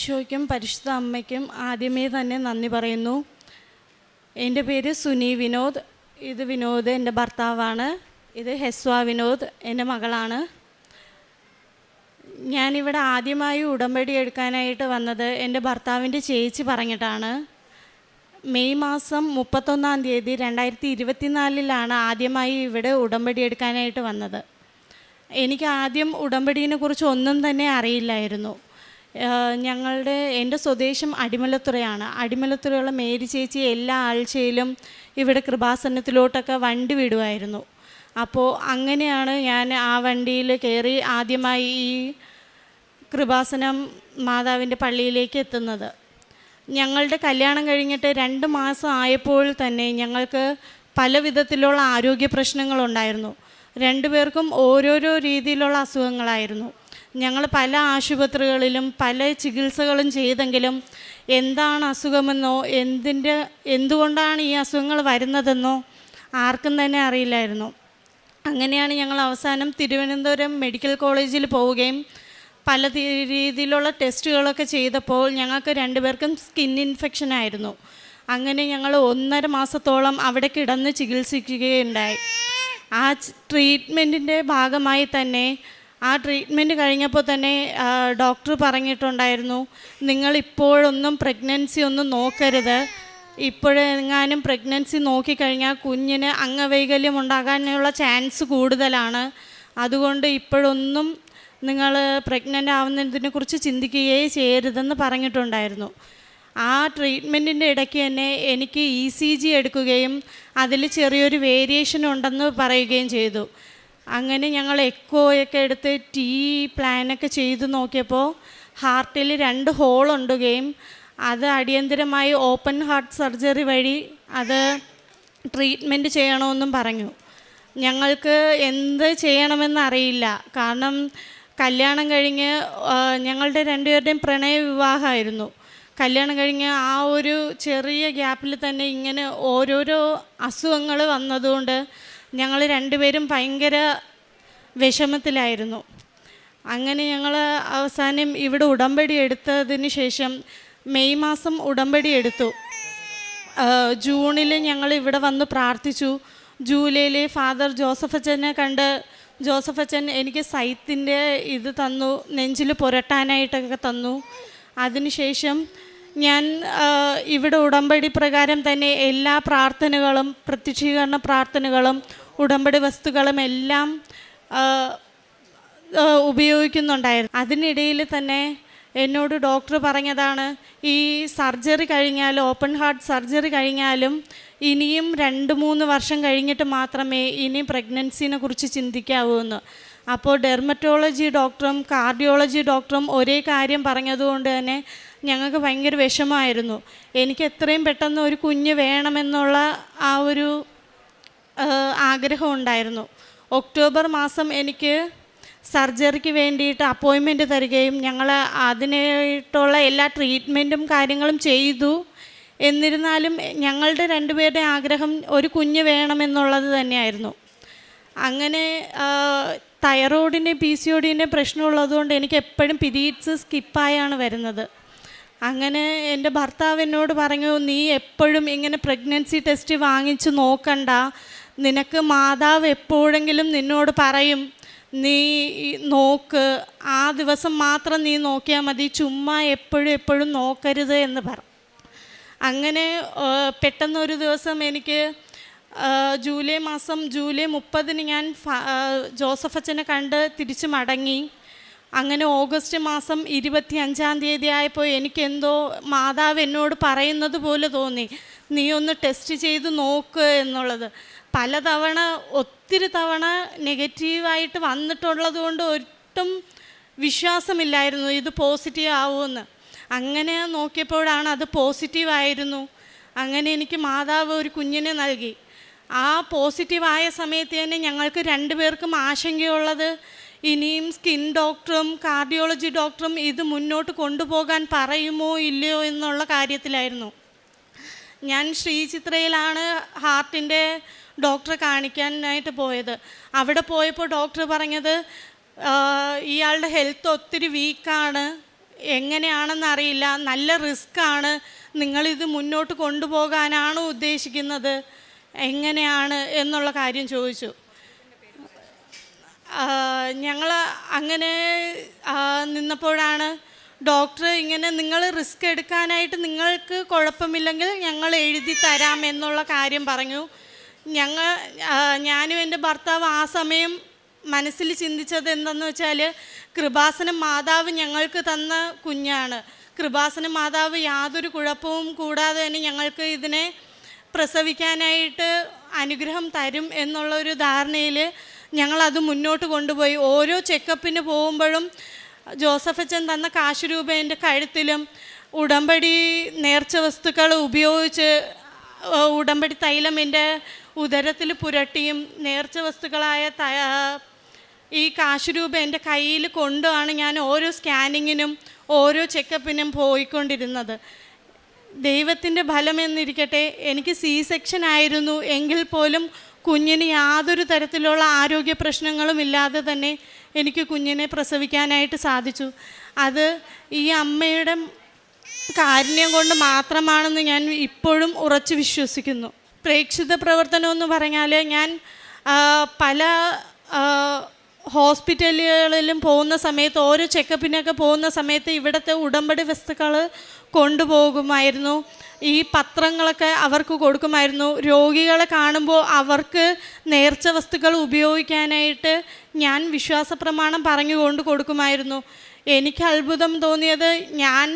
ഈശോയ്ക്കും പരിശുദ്ധ അമ്മയ്ക്കും ആദ്യമേ തന്നെ നന്ദി പറയുന്നു. എന്റെ പേര് സുനി വിനോദ്. ഇത് വിനോദ് എന്റെ ഭർത്താവാണ്. ഇത് ഹെസ്വ വിനോദ് എന്റെ മകളാണ്. ഞാനിവിടെ ആദ്യമായി ഉടമ്പടി എടുക്കാനായിട്ട് വന്നത് എന്റെ ഭർത്താവിന്റെ ചേച്ചി പറഞ്ഞിട്ടാണ്. മെയ് മാസം മുപ്പത്തൊന്നാം തീയതി രണ്ടായിരത്തി ഇരുപത്തിനാലിലാണ് ആദ്യമായി ഇവിടെ ഉടമ്പടി എടുക്കാനായിട്ട് വന്നത്. എനിക്ക് ആദ്യം ഉടമ്പടിയെ കുറിച്ച് ഒന്നും തന്നെ അറിയില്ലായിരുന്നു. ഞങ്ങളുടെ എന്റെ സ്വദേശം അടിമലത്തുറയാണ്. അടിമലത്തുറയുള്ള മേരി ചേച്ചി എല്ലാ ആഴ്ചയിലും ഇവിടെ കൃപാസനത്തിലോട്ടൊക്കെ വണ്ടി വിടുമായിരുന്നു. അപ്പോൾ അങ്ങനെയാണ് ഞാൻ ആ വണ്ടിയിൽ കയറി ആദ്യമായി ഈ കൃപാസനം മാതാവിന്റെ പള്ളിയിലേക്ക് എത്തുന്നത്. ഞങ്ങളുടെ കല്യാണം കഴിഞ്ഞിട്ട് രണ്ട് മാസം ആയപ്പോൾ തന്നെ ഞങ്ങൾക്ക് പല വിധത്തിലുള്ള ആരോഗ്യ പ്രശ്നങ്ങളുണ്ടായിരുന്നു. രണ്ടുപേർക്കും ഓരോരോ രീതിയിലുള്ള അസുഖങ്ങളായിരുന്നു. ഞങ്ങൾ പല ആശുപത്രികളിലും പല ചികിത്സകളും ചെയ്തെങ്കിലും എന്താണ് അസുഖമെന്നോ എന്തിന്റെ എന്തുകൊണ്ടാണ് ഈ അസുഖങ്ങൾ വരുന്നതെന്നോ ആർക്കും തന്നെ അറിയില്ലായിരുന്നു. അങ്ങനെയാണ് ഞങ്ങൾ അവസാനം തിരുവനന്തപുരം മെഡിക്കൽ കോളേജിൽ പോവുകയും പല രീതിയിലുള്ള ടെസ്റ്റുകളൊക്കെ ചെയ്തപ്പോൾ ഞങ്ങൾക്ക് രണ്ടുപേർക്കും സ്കിൻ ഇൻഫെക്ഷൻ ആയിരുന്നു. അങ്ങനെ ഞങ്ങൾ ഒന്നര മാസത്തോളം അവിടെ കിടന്ന് ചികിത്സിക്കുകയുണ്ടായി. ആ ട്രീറ്റ്മെന്റിന്റെ ഭാഗമായി തന്നെ ആ ട്രീറ്റ്മെന്റ് കഴിഞ്ഞപ്പോൾ തന്നെ ഡോക്ടർ പറഞ്ഞിട്ടുണ്ടായിരുന്നു നിങ്ങൾ ഇപ്പോഴൊന്നും പ്രഗ്നൻസി ഒന്നും നോക്കരുത്. ഇപ്പോഴെങ്ങാനും പ്രഗ്നൻസി നോക്കിക്കഴിഞ്ഞാൽ കുഞ്ഞിന് അംഗവൈകല്യം ഉണ്ടാകാനുള്ള ചാൻസ് കൂടുതലാണ്. അതുകൊണ്ട് ഇപ്പോഴൊന്നും നിങ്ങൾ പ്രഗ്നന്റ് ആവുന്നതിനെ കുറിച്ച് ചിന്തിക്കുകയേ ചെയ്യരുതെന്ന് പറഞ്ഞിട്ടുണ്ടായിരുന്നു. ആ ട്രീറ്റ്മെന്റിന്റെ ഇടയ്ക്ക് തന്നെ എനിക്ക് ഇ സി ജി എടുക്കുകയും അതിൽ ചെറിയൊരു വേരിയേഷൻ ഉണ്ടെന്ന് പറയുകയും ചെയ്തു. അങ്ങനെ ഞങ്ങൾ എക്കോയൊക്കെ എടുത്ത് ടീ പ്ലാനൊക്കെ ചെയ്ത് നോക്കിയപ്പോൾ ഹാർട്ടിൽ രണ്ട് ഹോൾ ഉണ്ടുകയും അത് അടിയന്തിരമായി ഓപ്പൺ ഹാർട്ട് സർജറി വഴി അത് ട്രീറ്റ്മെന്റ് ചെയ്യണമെന്നും പറഞ്ഞു. ഞങ്ങൾക്ക് എന്ത് ചെയ്യണമെന്നറിയില്ല കാരണം കല്യാണം കഴിഞ്ഞ് ഞങ്ങളുടെ രണ്ടുപേരുടെയും പ്രണയ വിവാഹമായിരുന്നു. കല്യാണം കഴിഞ്ഞ് ആ ഒരു ചെറിയ ഗ്യാപ്പിൽ തന്നെ ഇങ്ങനെ ഓരോരോ അസുഖങ്ങൾ വന്നതുകൊണ്ട് ഞങ്ങൾ രണ്ടുപേരും ഭയങ്കര വിഷമത്തിലായിരുന്നു. അങ്ങനെ ഞങ്ങൾ അവസാനം ഇവിടെ ഉടമ്പടി എടുത്തതിന് ശേഷം മെയ് മാസം ഉടമ്പടി എടുത്തു. ജൂണിൽ ഞങ്ങൾ ഇവിടെ വന്ന് പ്രാർത്ഥിച്ചു. ജൂലൈയിൽ ഫാദർ ജോസഫ് അച്ഛനെ കണ്ട് ജോസഫ് അച്ഛൻ എനിക്ക് സൈത്തിന്റെ ഇത് തന്നു നെഞ്ചിൽ പുരട്ടാനായിട്ടൊക്കെ തന്നു. അതിനുശേഷം ഞാൻ ഇവിടെ ഉടമ്പടി പ്രകാരം തന്നെ എല്ലാ പ്രാർത്ഥനകളും പ്രത്യക്ഷീകരണ പ്രാർത്ഥനകളും ഉടമ്പടി വസ്തുക്കളും എല്ലാം ഉപയോഗിക്കുന്നുണ്ടായിരുന്നു. അതിനിടയിൽ തന്നെ എന്നോട് ഡോക്ടർ പറഞ്ഞതാണ് ഈ സർജറി കഴിഞ്ഞാൽ ഓപ്പൺ ഹാർട്ട് സർജറി കഴിഞ്ഞാലും ഇനിയും രണ്ട് മൂന്ന് വർഷം കഴിഞ്ഞിട്ട് മാത്രമേ ഇനി പ്രഗ്നൻസിനെ കുറിച്ച് ചിന്തിക്കാവൂ എന്ന്. അപ്പോൾ ഡെർമറ്റോളജി ഡോക്ടറും കാർഡിയോളജി ഡോക്ടറും ഒരേ കാര്യം പറഞ്ഞതുകൊണ്ട് തന്നെ ഞങ്ങൾക്ക് ഭയങ്കര വിഷമമായിരുന്നു. എനിക്ക് എത്രയും പെട്ടെന്ന് ഒരു കുഞ്ഞ് വേണമെന്നുള്ള ആ ഒരു ആഗ്രഹം ഉണ്ടായിരുന്നു. ഒക്ടോബർ മാസം എനിക്ക് സർജറിക്ക് വേണ്ടിയിട്ട് അപ്പോയിൻമെന്റ് തരികയും ഞങ്ങൾ അതിനായിട്ടുള്ള എല്ലാ ട്രീറ്റ്മെന്റും കാര്യങ്ങളും ചെയ്തു. എന്നിരുന്നാലും ഞങ്ങളുടെ രണ്ടുപേരുടെ ആഗ്രഹം ഒരു കുഞ്ഞ് വേണമെന്നുള്ളത് തന്നെയായിരുന്നു. അങ്ങനെ തൈറോയിഡിന്റെ പി സി ഒ ഡിന്റെ പ്രശ്നമുള്ളതുകൊണ്ട് എനിക്ക് എപ്പോഴും പിരീഡ്സ് സ്കിപ്പായാണ് വരുന്നത്. അങ്ങനെ എന്റെ ഭർത്താവ് എന്നോട് പറഞ്ഞു നീ എപ്പോഴും ഇങ്ങനെ പ്രഗ്നൻസി ടെസ്റ്റ് വാങ്ങിച്ച് നോക്കണ്ട. നിനക്ക് മാതാവ് എപ്പോഴെങ്കിലും നിന്നോട് പറയും നീ നോക്ക്. ആ ദിവസം മാത്രം നീ നോക്കിയാൽ മതി. ചുമ്മാ എപ്പോഴും എപ്പോഴും നോക്കരുത് എന്ന് പറഞ്ഞു. അങ്ങനെ പെട്ടെന്നൊരു ദിവസം എനിക്ക് ജൂലൈ മാസം ജൂലൈ മുപ്പതിന് ഞാൻ ജോസഫ് അച്ഛനെ കണ്ട് തിരിച്ച് മടങ്ങി. അങ്ങനെ ഓഗസ്റ്റ് മാസം ഇരുപത്തി അഞ്ചാം തീയതി ആയപ്പോൾ എനിക്കെന്തോ മാതാവ് എന്നോട് പറയുന്നത് പോലെ തോന്നി. നീ ഒന്ന് ടെസ്റ്റ് ചെയ്ത് നോക്ക് എന്നുള്ളത്. പലതവണ ഒത്തിരി തവണ നെഗറ്റീവായിട്ട് വന്നിട്ടുള്ളത് കൊണ്ട് ഒട്ടും വിശ്വാസമില്ലായിരുന്നു ഇത് പോസിറ്റീവ് ആവുമെന്ന്. അങ്ങനെ നോക്കിയപ്പോഴാണ് അത് പോസിറ്റീവ് ആയിരുന്നു. അങ്ങനെ എനിക്ക് മാതാവ് ഒരു കുഞ്ഞിനെ നൽകി. ആ പോസിറ്റീവായ സമയത്ത് തന്നെ ഞങ്ങൾക്ക് രണ്ടുപേർക്കും ആശങ്കയുള്ളത് ഇനിയും സ്കിൻ ഡോക്ടറും കാർഡിയോളജി ഡോക്ടറും ഇത് മുന്നോട്ട് കൊണ്ടുപോകാൻ പറയുമോ ഇല്ലയോ എന്നുള്ള കാര്യത്തിലായിരുന്നു. ഞാൻ ശ്രീചിത്രയിലാണ് ഹാർട്ടിന്റെ ഡോക്ടറെ കാണിക്കാനായിട്ട് പോയത്. അവിടെ പോയപ്പോൾ ഡോക്ടർ പറഞ്ഞത് ഇയാളുടെ ഹെൽത്ത് ഒത്തിരി വീക്കാണ് എങ്ങനെയാണെന്ന് അറിയില്ല നല്ല റിസ്ക് റിസ്ക്കാണ് നിങ്ങളിത് മുന്നോട്ട് കൊണ്ടുപോകാനാണ് ഉദ്ദേശിക്കുന്നത് എങ്ങനെയാണ് എന്നുള്ള കാര്യം ചോദിച്ചു. ഞങ്ങൾ അങ്ങനെ നിന്നപ്പോഴാണ് ഡോക്ടർ ഇങ്ങനെ നിങ്ങൾ റിസ്ക് എടുക്കാനായിട്ട് നിങ്ങൾക്ക് കുഴപ്പമില്ലെങ്കിൽ ഞങ്ങൾ എഴുതി തരാം എന്നുള്ള കാര്യം പറഞ്ഞു. ഞങ്ങൾ ഞാനും എന്റെ ഭർത്താവ് ആ സമയം മനസ്സിൽ ചിന്തിച്ചത് എന്തെന്ന് വെച്ചാൽ കൃപാസനം മാതാവ് ഞങ്ങൾക്ക് തന്ന കുഞ്ഞാണ്. കൃപാസന മാതാവ് യാതൊരു കുഴപ്പവും കൂടാതെ തന്നെ ഞങ്ങൾക്ക് ഇതിനെ പ്രസവിക്കാനായിട്ട് അനുഗ്രഹം തരും എന്നുള്ളൊരു ധാരണയിൽ ഞങ്ങളത് മുന്നോട്ട് കൊണ്ടുപോയി. ഓരോ ചെക്കപ്പിന് പോകുമ്പോഴും ജോസഫച്ചൻ തന്ന കാശ് രൂപ എന്റെ കഴുത്തിലും ഉടമ്പടി നേർച്ച വസ്തുക്കൾ ഉപയോഗിച്ച് ഉടമ്പടി തൈലം എന്റെ ഉദരത്തിൽ പുരട്ടിയും നേർച്ച വസ്തുക്കളായ ത- ഈ കാശ് രൂപ എന്റെ കയ്യിൽ കൊണ്ടുമാണ് ഞാൻ ഓരോ സ്കാനിങ്ങിനും ഓരോ ചെക്കപ്പിനും പോയിക്കൊണ്ടിരുന്നത്. ദൈവത്തിന്റെ ഫലമെന്നിരിക്കട്ടെ എനിക്ക് സി സെക്ഷൻ ആയിരുന്നു എങ്കിൽ പോലും കുഞ്ഞിന് യാതൊരു തരത്തിലുള്ള ആരോഗ്യ പ്രശ്നങ്ങളും ഇല്ലാതെ തന്നെ എനിക്ക് കുഞ്ഞിനെ പ്രസവിക്കാനായിട്ട് സാധിച്ചു. അത് ഈ അമ്മയുടെ കാരുണ്യം കൊണ്ട് മാത്രമാണെന്ന് ഞാൻ ഇപ്പോഴും ഉറച്ചു വിശ്വസിക്കുന്നു. പ്രേക്ഷിത പ്രവർത്തനം എന്ന് പറഞ്ഞാൽ ഞാൻ പല ഹോസ്പിറ്റലുകളിലും പോകുന്ന സമയത്ത് ഓരോ ചെക്കപ്പിനൊക്കെ പോകുന്ന സമയത്ത് ഇവിടുത്തെ ഉടമ്പടി വസ്തുക്കൾ കൊണ്ടുപോകുമായിരുന്നു. ഈ പത്രങ്ങളൊക്കെ അവർക്ക് കൊടുക്കുമായിരുന്നു. രോഗികളെ കാണുമ്പോൾ അവർക്ക് നേർച്ച വസ്തുക്കൾ ഉപയോഗിക്കാനായിട്ട് ഞാൻ വിശ്വാസ പ്രമാണം പറഞ്ഞുകൊണ്ട് കൊടുക്കുമായിരുന്നു. എനിക്ക് അത്ഭുതം തോന്നിയത് ഞാൻ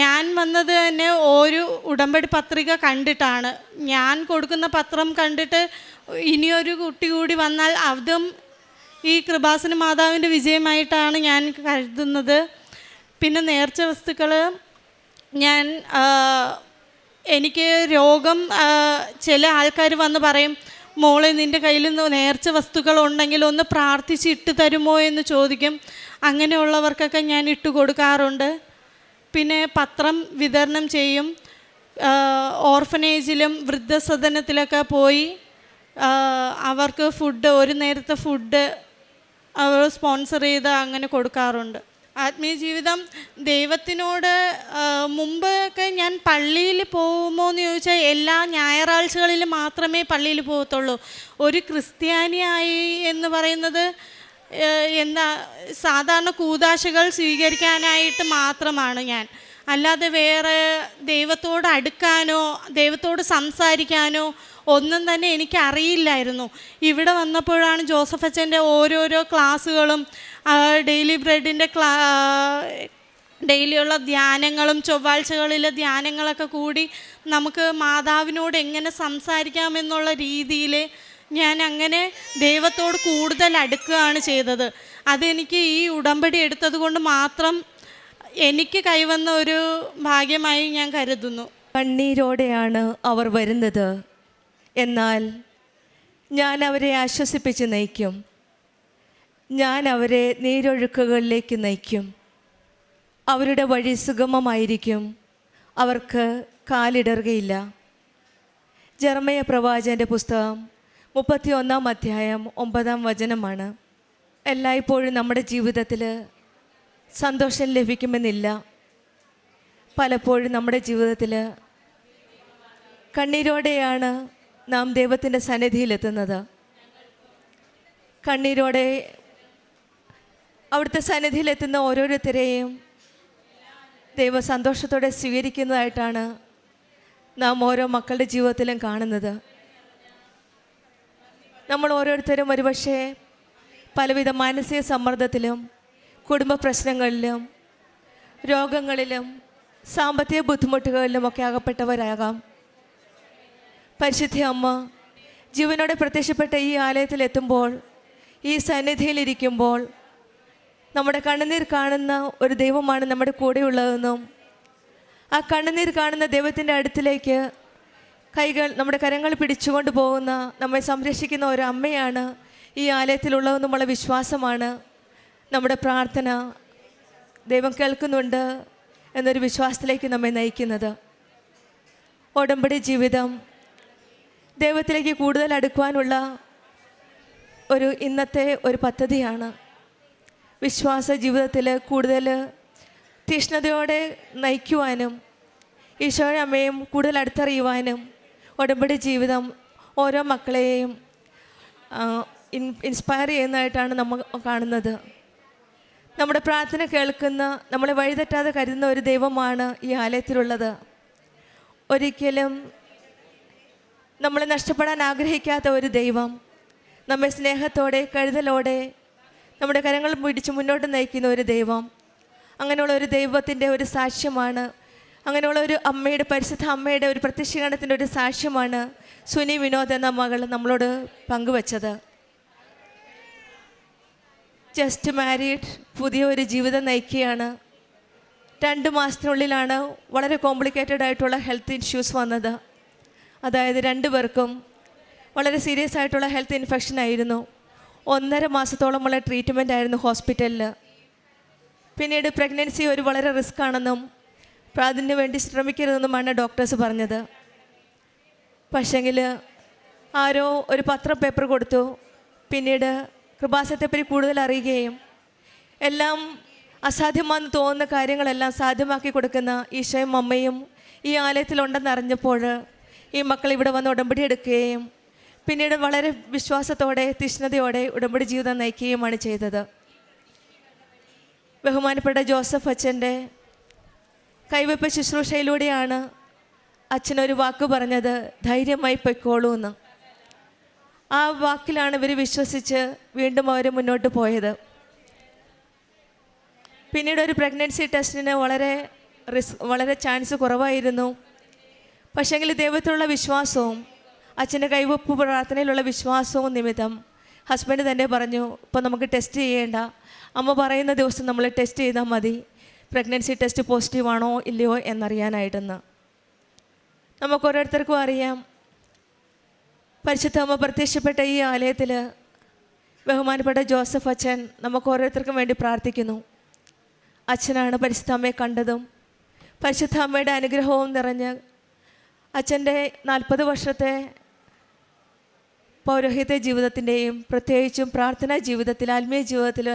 ഞാൻ വന്നത് തന്നെ ഒരു ഉടമ്പടി പത്രിക കണ്ടിട്ടാണ്. ഞാൻ കൊടുക്കുന്ന പത്രം കണ്ടിട്ട് ഇനിയൊരു കുട്ടി കൂടി വന്നാൽ അതും ഈ കൃപാസന മാതാവിന്റെ വിജയമായിട്ടാണ് ഞാൻ കരുതുന്നത്. പിന്നെ നേർച്ച വസ്തുക്കൾ ഞാൻ എനിക്ക് രോഗം ചില ആൾക്കാർ വന്ന് പറയും മോളെ നിന്റെ കയ്യിൽ നേർച്ച വസ്തുക്കൾ ഉണ്ടെങ്കിൽ ഒന്ന് പ്രാർത്ഥിച്ച് ഇട്ട് തരുമോ എന്ന് ചോദിക്കും. അങ്ങനെയുള്ളവർക്കൊക്കെ ഞാൻ ഇട്ട് കൊടുക്കാറുണ്ട്. പിന്നെ പത്രം വിതരണം ചെയ്യും. ഓർഫനേജിലും വൃദ്ധസദനത്തിലൊക്കെ പോയി. അവർക്ക് ഫുഡ് ഒരു നേരത്തെ ഫുഡ് അവർ സ്പോൺസർ ചെയ്ത് അങ്ങനെ കൊടുക്കാറുണ്ട്. ആത്മീയ ജീവിതം ദൈവത്തിനോട് മുമ്പൊക്കെ ഞാൻ പള്ളിയിൽ പോകുമോ എന്ന് ചോദിച്ചാൽ എല്ലാ ഞായറാഴ്ചകളിൽ മാത്രമേ പള്ളിയിൽ പോകത്തുള്ളൂ. ഒരു ക്രിസ്ത്യാനിയായി എന്ന് പറയുന്നത് എന്താ സാധാരണ കൂതാശകൾ സ്വീകരിക്കാനായിട്ട് മാത്രമാണ് ഞാൻ. അല്ലാതെ വേറെ ദൈവത്തോട് അടുക്കാനോ ദൈവത്തോട് സംസാരിക്കാനോ ഒന്നും തന്നെ എനിക്ക് അറിയില്ലായിരുന്നു ഇവിടെ വന്നപ്പോഴാണ് ജോസഫ് അച്ഛന്റെ ഓരോരോ ക്ലാസ്സുകളും ഡെയിലി ബ്രെഡിന്റെ ക്ലാ ഡെയിലിയുള്ള ധ്യാനങ്ങളും ചൊവ്വാഴ്ചകളിലെ ധ്യാനങ്ങളൊക്കെ കൂടി നമുക്ക് മാതാവിനോട് എങ്ങനെ സംസാരിക്കാമെന്നുള്ള രീതിയിൽ ഞാൻ അങ്ങനെ ദൈവത്തോട് കൂടുതൽ അടുക്കുകയാണ് ചെയ്തത്. അതെനിക്ക് ഈ ഉടമ്പടി എടുത്തത് കൊണ്ട് മാത്രം എനിക്ക് കൈവന്ന ഒരു ഭാഗ്യമായി ഞാൻ കരുതുന്നു. കണ്ണീരോടെയാണ് അവർ വരുന്നത്. എന്നാൽ ഞാൻ അവരെ ആശ്വസിപ്പിച്ച് നയിക്കും. ഞാൻ അവരെ നീരൊഴുക്കുകളിലേക്ക് നയിക്കും. അവരുടെ വഴി സുഗമമായിരിക്കും. അവർക്ക് കാലിടറുകയില്ല. ജർമ്മയ പ്രവാചന്റെ പുസ്തകം മുപ്പത്തി ഒന്നാം അധ്യായം ഒമ്പതാം വചനമാണ്. എല്ലായ്പ്പോഴും നമ്മുടെ ജീവിതത്തിൽ സന്തോഷം ലഭിക്കുമെന്നില്ല. പലപ്പോഴും നമ്മുടെ ജീവിതത്തിൽ കണ്ണീരോടെയാണ് നാം ദൈവത്തിന്റെ സന്നിധിയിലെത്തുന്നത്. കണ്ണീരോടെ അവിടുത്തെ സന്നിധിയിലെത്തുന്ന ഓരോരുത്തരെയും ദൈവ സന്തോഷത്തോടെ സ്വീകരിക്കുന്നതായിട്ടാണ് നാം ഓരോ മക്കളുടെ ജീവിതത്തിലും കാണുന്നത്. നമ്മൾ ഓരോരുത്തരും ഒരുപക്ഷെ പലവിധ മാനസിക സമ്മർദ്ദത്തിലും കുടുംബ പ്രശ്നങ്ങളിലും രോഗങ്ങളിലും സാമ്പത്തിക ബുദ്ധിമുട്ടുകളിലും ഒക്കെ അകപ്പെട്ടവരാകാം. പരിശുദ്ധ അമ്മ ജീവനോടെ പ്രത്യക്ഷപ്പെട്ട ഈ ആലയത്തിൽ എത്തുമ്പോൾ ഈ സന്നിധിയിലിരിക്കുമ്പോൾ നമ്മുടെ കണ്ണുനീർ കാണുന്ന ഒരു ദൈവമാണ് നമ്മുടെ കൂടെയുള്ളതെന്നും ആ കണ്ണുനീർ കാണുന്ന ദൈവത്തിന്റെ അടുത്തിലേക്ക് കൈകൾ നമ്മുടെ കരങ്ങൾ പിടിച്ചുകൊണ്ട് പോകുന്ന നമ്മെ സംരക്ഷിക്കുന്ന ഒരു അമ്മയാണ് ഈ ആലയത്തിലുള്ളതെന്നുമുള്ള വിശ്വാസമാണ്. നമ്മുടെ പ്രാർത്ഥന ദൈവം കേൾക്കുന്നുണ്ട് എന്നൊരു വിശ്വാസത്തിലേക്ക് നമ്മെ നയിക്കുന്നത്. ഉടമ്പടി ജീവിതം ദൈവത്തിലേക്ക് കൂടുതൽ അടുക്കുവാനുള്ള ഒരു ഇന്നത്തെ ഒരു പദ്ധതിയാണ് വിശ്വാസ ജീവിതത്തിൽ കൂടുതൽ തീഷ്ണതയോടെ നയിക്കുവാനും ഈശോയുടെ അമ്മയും കൂടുതൽ അടുത്തറിയുവാനും ഉടമ്പടി ജീവിതം ഓരോ മക്കളെയും ഇൻസ്പയർ ചെയ്യുന്നതായിട്ടാണ് നമ്മൾ കാണുന്നത്. നമ്മുടെ പ്രാർത്ഥന കേൾക്കുന്ന നമ്മളെ വഴിതെറ്റാതെ കരുതുന്ന ഒരു ദൈവമാണ് ഈ ആലയത്തിലുള്ളത്. ഒരിക്കലും നമ്മളെ നഷ്ടപ്പെടാൻ ആഗ്രഹിക്കാത്ത ഒരു ദൈവം. നമ്മെ സ്നേഹത്തോടെ കരുതലോടെ നമ്മുടെ കരങ്ങൾ പിടിച്ച് മുന്നോട്ട് നയിക്കുന്ന ഒരു ദൈവം. അങ്ങനെയുള്ള ഒരു ദൈവത്തിന്റെ ഒരു സാക്ഷ്യമാണ്. അങ്ങനെയുള്ള ഒരു അമ്മയുടെ പരിശുദ്ധ അമ്മയുടെ ഒരു പ്രത്യക്ഷീകരണത്തിന്റെ ഒരു സാക്ഷ്യമാണ് സുനി വിനോദ് എന്ന മകൾ നമ്മളോട് പങ്കുവച്ചത്. ജസ്റ്റ് മാരീഡ് പുതിയ ഒരു ജീവിതം നയിക്കുകയാണ്. രണ്ട് മാസത്തിനുള്ളിലാണ് വളരെ കോംപ്ലിക്കേറ്റഡ് ആയിട്ടുള്ള ഹെൽത്ത് ഇഷ്യൂസ് വന്നത്. അതായത് രണ്ടു പേർക്കും വളരെ സീരിയസ് ആയിട്ടുള്ള ഹെൽത്ത് ഇൻഫെക്ഷൻ ആയിരുന്നു. ഒന്നര മാസത്തോളമുള്ള ട്രീറ്റ്മെന്റ് ആയിരുന്നു ഹോസ്പിറ്റലിൽ പിന്നീട് പ്രഗ്നൻസി ഒരു വളരെ റിസ്ക് ആണെന്നും അതിന് വേണ്ടി ശ്രമിക്കരുതെന്നുമാണ് ഡോക്ടേഴ്സ് പറഞ്ഞത്. പക്ഷേങ്കിൽ ആരോ ഒരു പത്രം പേപ്പർ കൊടുത്തു. പിന്നീട് കൃപാസത്തെപ്പറ്റി കൂടുതൽ അറിയുകയും എല്ലാം അസാധ്യമാണെന്ന് തോന്നുന്ന കാര്യങ്ങളെല്ലാം സാധ്യമാക്കി കൊടുക്കുന്ന ഈശോയും അമ്മയും ഈ ആലയത്തിലുണ്ടെന്ന് അറിഞ്ഞപ്പോൾ ഈ മക്കൾ ഇവിടെ വന്ന് ഉടമ്പടി എടുക്കുകയും പിന്നീട് വളരെ വിശ്വാസത്തോടെ തീഷ്ണതയോടെ ഉടമ്പടി ജീവിതം നയിക്കുകയുമാണ് ചെയ്തത്. ബഹുമാനപ്പെട്ട ജോസഫ് അച്ഛന്റെ കൈവയ്പ ശുശ്രൂഷയിലൂടെയാണ് അച്ഛനൊരു വാക്ക് പറഞ്ഞത് ധൈര്യമായി പൊയ്ക്കോളൂ എന്ന് ആ വാക്കിലാണ് ഇവർ വിശ്വസിച്ച് വീണ്ടും അവർ മുന്നോട്ട് പോയത്. പിന്നീട് ഒരു പ്രഗ്നൻസി ടെസ്റ്റിന് വളരെ റിസ് വളരെ ചാൻസ് കുറവായിരുന്നു. പക്ഷേങ്കിൽ ദൈവത്തിലുള്ള വിശ്വാസവും അച്ഛന്റെ കൈവപ്പ് പ്രാർത്ഥനയിലുള്ള വിശ്വാസവും നിമിത്തം ഹസ്ബൻഡ് തന്നെ പറഞ്ഞു ഇപ്പോൾ നമുക്ക് ടെസ്റ്റ് ചെയ്യേണ്ട. അമ്മ പറയുന്ന ദിവസം നമ്മൾ ടെസ്റ്റ് ചെയ്താൽ മതി. പ്രഗ്നൻസി ടെസ്റ്റ് പോസിറ്റീവ് ആണോ ഇല്ലയോ എന്നറിയാനായിട്ടെന്ന്. നമുക്ക് ഓരോരുത്തർക്കും അറിയാം. പരിശുദ്ധ അമ്മ പ്രത്യക്ഷപ്പെട്ട ഈ ആലയത്തിൽ ബഹുമാനപ്പെട്ട ജോസഫ് അച്ഛൻ നമുക്ക് ഓരോരുത്തർക്കും വേണ്ടി പ്രാർത്ഥിക്കുന്നു. അച്ഛനാണ് പരിശുദ്ധ അമ്മയെ കണ്ടതും. പരിശുദ്ധ അമ്മയുടെ അനുഗ്രഹവും നിറഞ്ഞ് അച്ഛന്റെ നാൽപ്പത് വർഷത്തെ പൗരോഹിത്യ ജീവിതത്തിന്റെയും പ്രത്യേകിച്ചും പ്രാർത്ഥനാ ജീവിതത്തിൽ ആത്മീയ ജീവിതത്തിൽ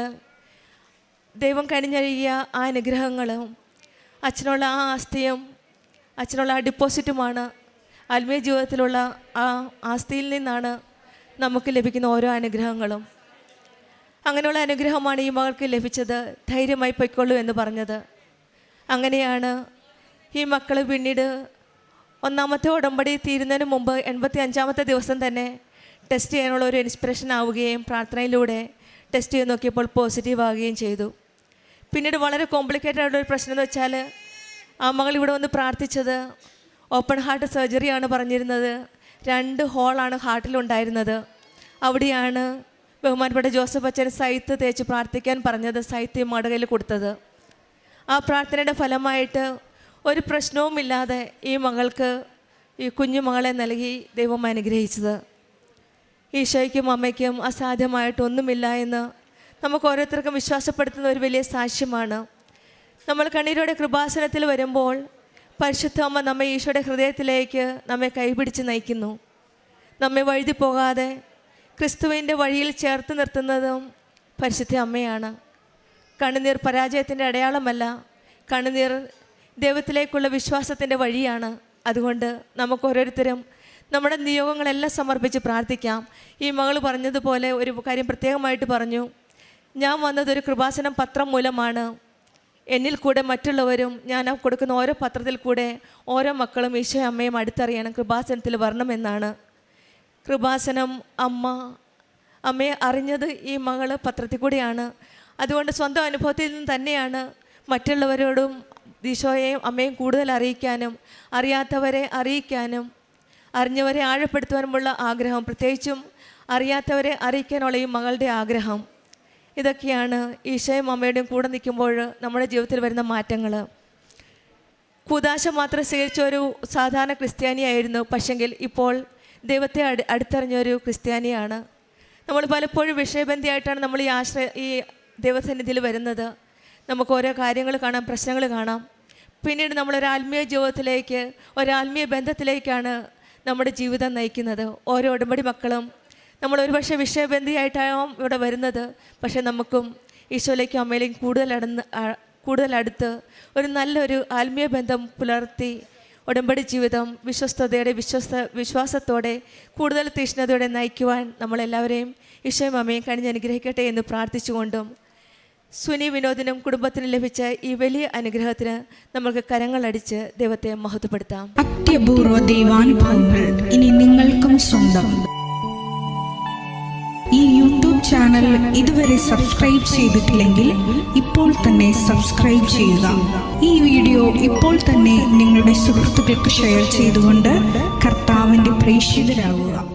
ദൈവം കനിഞ്ഞഴിയ ആ അനുഗ്രഹങ്ങളും അച്ഛനുള്ള ആ ആസ്തിയും അച്ഛനുള്ള ആ ഡിപ്പോസിറ്റുമാണ് ആത്മീയ ജീവിതത്തിലുള്ള ആ ആസ്തിയിൽ നിന്നാണ് നമുക്ക് ലഭിക്കുന്ന ഓരോ അനുഗ്രഹങ്ങളും. അങ്ങനെയുള്ള അനുഗ്രഹമാണ് ഈ മകൾക്ക് ലഭിച്ചത് ധൈര്യമായി പൊയ്ക്കൊള്ളൂ എന്ന് പറഞ്ഞത്. അങ്ങനെയാണ് ഈ മക്കൾ പിന്നീട് ഒന്നാമത്തെ ഉടമ്പടി തീരുന്നതിന് മുമ്പ് എൺപത്തി അഞ്ചാമത്തെ ദിവസം തന്നെ ടെസ്റ്റ് ചെയ്യാനുള്ള ഒരു ഇൻസ്പിറേഷൻ ആവുകയും പ്രാർത്ഥനയിലൂടെ ടെസ്റ്റ് ചെയ്ത് നോക്കിയപ്പോൾ പോസിറ്റീവ് ആവുകയും ചെയ്തു. പിന്നീട് വളരെ കോംപ്ലിക്കേറ്റഡ് ആയിട്ടുള്ള ഒരു പ്രശ്നം എന്ന് വെച്ചാൽ ആ മകൾ ഇവിടെ വന്ന് പ്രാർത്ഥിച്ചത് ഓപ്പൺ ഹാർട്ട് സർജറിയാണ് പറഞ്ഞിരുന്നത്. രണ്ട് ഹോളാണ് ഹാർട്ടിലുണ്ടായിരുന്നത് അവിടെയാണ് ബഹുമാനപ്പെട്ട ജോസഫ് അച്ഛൻ സൈത്ത് തേച്ച് പ്രാർത്ഥിക്കാൻ പറഞ്ഞത് സൈത്ത് മടകയിൽ കൊടുത്തത്. ആ പ്രാർത്ഥനയുടെ ഫലമായിട്ട് ഒരു പ്രശ്നവുമില്ലാതെ ഈ മകൾക്ക് ഈ കുഞ്ഞു മകളെ നൽകി ദൈവം അനുഗ്രഹിച്ചത്. ഈശോയ്ക്കും അമ്മയ്ക്കും അസാധ്യമായിട്ടൊന്നുമില്ല എന്ന് നമുക്ക് ഓരോരുത്തർക്കും വിശ്വാസപ്പെടുത്തുന്ന ഒരു വലിയ സാക്ഷ്യമാണ്. നമ്മൾ കണ്ണീരോടെ കൃപാസനത്തിൽ വരുമ്പോൾ പരിശുദ്ധ അമ്മ നമ്മെ ഈശോയുടെ ഹൃദയത്തിലേക്ക് നമ്മെ കൈപിടിച്ച് നയിക്കുന്നു. നമ്മെ വഴുതി പോകാതെ ക്രിസ്തുവിന്റെ വഴിയിൽ ചേർത്ത് നിർത്തുന്നതും പരിശുദ്ധ അമ്മയാണ്. കണ്ണുനീർ പരാജയത്തിന്റെ അടയാളമല്ല കണ്ണുനീർ ദൈവത്തിലേക്കുള്ള വിശ്വാസത്തിന്റെ വഴിയാണ്. അതുകൊണ്ട് നമുക്ക് ഓരോരുത്തരും നമ്മുടെ നിയോഗങ്ങളെല്ലാം സമർപ്പിച്ച് പ്രാർത്ഥിക്കാം. ഈ മകൾ പറഞ്ഞതുപോലെ ഒരു കാര്യം പ്രത്യേകമായിട്ട് പറഞ്ഞു. ഞാൻ വന്നത് ഒരു കൃപാസനം പത്രം മൂലമാണ്. എന്നിൽ കൂടെ മറ്റുള്ളവരും ഞാൻ കൊടുക്കുന്ന ഓരോ പത്രത്തിൽ കൂടെ ഓരോ മക്കളും ഈശോ അമ്മയും അടുത്തറിയണം. കൃപാസനത്തിൽ വരണമെന്നാണ് കൃപാസനം അമ്മ അമ്മയെ അറിഞ്ഞത് ഈ മകൾ പത്രത്തിൽ കൂടെയാണ്. അതുകൊണ്ട് സ്വന്തം അനുഭവത്തിൽ നിന്ന് തന്നെയാണ് മറ്റുള്ളവരോടും ഈശോയെയും അമ്മയും കൂടുതൽ അറിയിക്കാനും അറിയാത്തവരെ അറിയിക്കാനും അറിഞ്ഞവരെ ആഴപ്പെടുത്തുവാനുമുള്ള ആഗ്രഹം പ്രത്യേകിച്ചും അറിയാത്തവരെ അറിയിക്കാനുള്ള ഈ മകളുടെ ആഗ്രഹം. ഇതൊക്കെയാണ് ഈശോയും അമ്മയുടെയും കൂടെ നിൽക്കുമ്പോൾ നമ്മുടെ ജീവിതത്തിൽ വരുന്ന മാറ്റങ്ങൾ. കൂതാശ മാത്രം സ്വീകരിച്ച ഒരു സാധാരണ ക്രിസ്ത്യാനിയായിരുന്നു പക്ഷെങ്കിൽ ഇപ്പോൾ ദൈവത്തെ അടു അടുത്തറിഞ്ഞൊരു ക്രിസ്ത്യാനിയാണ്. നമ്മൾ പലപ്പോഴും വിഷയബന്ധിയായിട്ടാണ് നമ്മൾ ഈ ആശ്രയ ഈ ദൈവസന്നിധിയിൽ വരുന്നത്. നമുക്ക് ഓരോ കാര്യങ്ങൾ കാണാം പ്രശ്നങ്ങൾ കാണാം. പിന്നീട് നമ്മൾ ഒരു ആത്മീയ ജീവിതത്തിലേക്ക് ഒരു ആത്മീയ ബന്ധത്തിലേക്കാണ് നമ്മുടെ ജീവിതം നയിക്കുന്നത്. ഓരോ ഉടമ്പടി മക്കളും നമ്മൾ ഒരുപക്ഷെ വിഷയബന്ധിയായിട്ടാവും ഇവിടെ വരുന്നത്. പക്ഷേ നമുക്കും ഈശോയിലേക്കും അമ്മയിലേക്കും കൂടുതൽ അടുന്ന് കൂടുതൽ അടുത്ത് ഒരു നല്ലൊരു ആത്മീയ ബന്ധം പുലർത്തി ഉടമ്പടി ജീവിതം വിശ്വസ്തയോടെ വിശ്വസ്ത വിശ്വാസത്തോടെ കൂടുതൽ തീഷ്ണതയോടെ നയിക്കുവാൻ നമ്മളെല്ലാവരെയും ഈശോയും അമ്മയും കഴിഞ്ഞ് അനുഗ്രഹിക്കട്ടെ എന്ന് പ്രാർത്ഥിച്ചുകൊണ്ടും സുനി വിനോദിനും കുടുംബത്തിനും ലഭിച്ച ഈ വലിയ അനുഗ്രഹത്തിന് നമുക്ക് കരങ്ങളടിച്ച് ദൈവത്തെ മഹത്വപ്പെടുത്താം. അത്യപൂർവ ദൈവാനുഭവങ്ങൾ ഇനി നിങ്ങൾക്കും സ്വന്തം. ഈ യൂട്യൂബ് ചാനൽ ഇതുവരെ സബ്സ്ക്രൈബ് ചെയ്തിട്ടില്ലെങ്കിൽ ഇപ്പോൾ തന്നെ സബ്സ്ക്രൈബ് ചെയ്യുക. ഈ വീഡിയോ ഇപ്പോൾ തന്നെ നിങ്ങളുടെ സുഹൃത്തുക്കൾക്ക് ഷെയർ ചെയ്തുകൊണ്ട് കർത്താവിന്റെ പ്രേക്ഷിതരാകുക.